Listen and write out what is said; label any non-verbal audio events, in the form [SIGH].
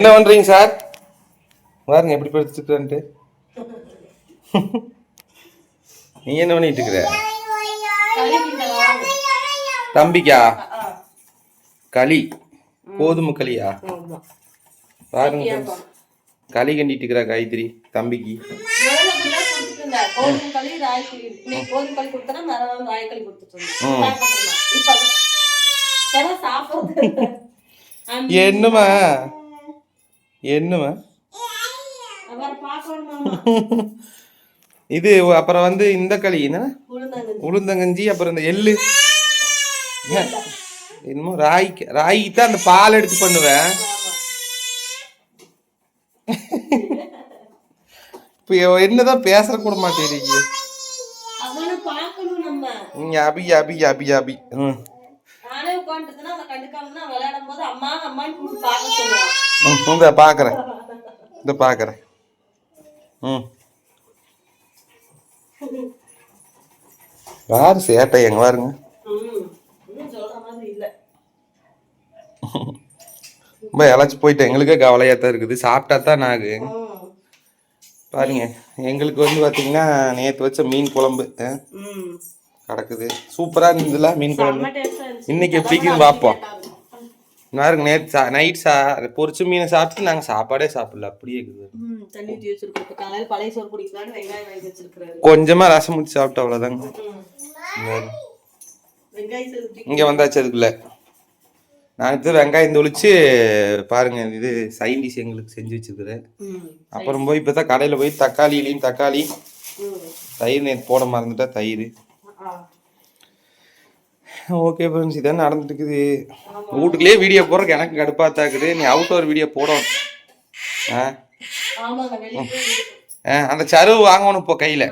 என்ன பண்றீங்க சார்? பாருங்க எப்படி படுத்துருக்கான்ட்டு நீ என்ன பண்ணிட்டு இருக்கிற தம்பிக்கா? களி. கோதுமை களியா? பாருங்க. களி கண்டிட்டு இருக்கிறா காயத்ரி தம்பிக்கு. முதல்ல அப்படிலாம் கொடுத்துட்டு இருந்தா. கோதுமை களி, ராகி களி. இன்னைக்கு கோதுமை களி கொடுத்தேன்னா, மறுநாள் ராகி களி கொடுத்துட்டு இருந்தேன். ம். சாப்பிட்டுருந்தேன். இப்ப அது- இப்பதான் சாப்பிடுறது. அந்த- என்னம்மா என்னம்மா அவரை பார்க்கணும் மாமா. [LAUGHS] இது அப்புறம் வந்து இந்த களி என்ன உளுந்தங்கஞ்சி. அப்புறம் இந்த எள்ளு? என்னமோ ராய்க்கு ராய்க்கு தான் அந்த பால் எடுத்து பண்ணுவேன். [LAUGHS] இப்போ என்னதான் பேச கூட. நீங்க அபி அபி அபி அபி ம் நானே உட்காந்துட்டுனா அவன் கண்டுக்காமனா விளையாடும் போது அம்மா அம்மான்னு கூப்பிட்டு பார்க்க சொல்லுவான். ம், இந்த பார்க்குறேன் இந்த பார்க்குறேன் ம். யாரு சேட்டை? எங்க பாருங்க. ரொம்ப இழைச்சி போயிட்டு எங்களுக்கே கவலையாக தான் இருக்குது. சாப்பிட்டா தான் நாகு. பாருங்க. எங்களுக்கு வந்து பார்த்தீங்கன்னா நேற்று வச்ச மீன் குழம்பு. கிடக்குது. சூப்பராக இருந்ததுல மீன் குழம்பு. இன்னைக்கு எப்படி இருக்குன்னு பார்ப்போம் பாருங்க நேற்று சா நைட் சா பொரிச்ச மீனை சாப்பிட்டு நாங்கள் சாப்பாடே சாப்பிடல அப்படியே இருக்குது. கொஞ்சமாக ரசம் முடிச்சு சாப்பிட்டு அவ்வளோதாங்க இங்கே வந்தாச்சு அதுக்குள்ள. நான் இது வெங்காயம் தொளிச்சு பாருங்க இது சைடிஷ் எங்களுக்கு செஞ்சு வச்சிருக்கிறேன். அப்புறம் போய் இப்போ தான் கடையில் போய் தக்காளி ம். தயிர் நேற்று போட மறந்துட்டா தயிர். ஓகே ஃப்ரெண்ட்ஸ் இதான் நடந்துட்டு இருக்குது வீட்டுக்குள்ளேயே வீடியோ போடுறதுக்கு எனக்கு கடுப்பாக தாக்குது நீ அவுட்டோர் வீடியோ போடும் ஆ? ஆ, அந்த சருவு வாங்கணும் இப்போ கையில்.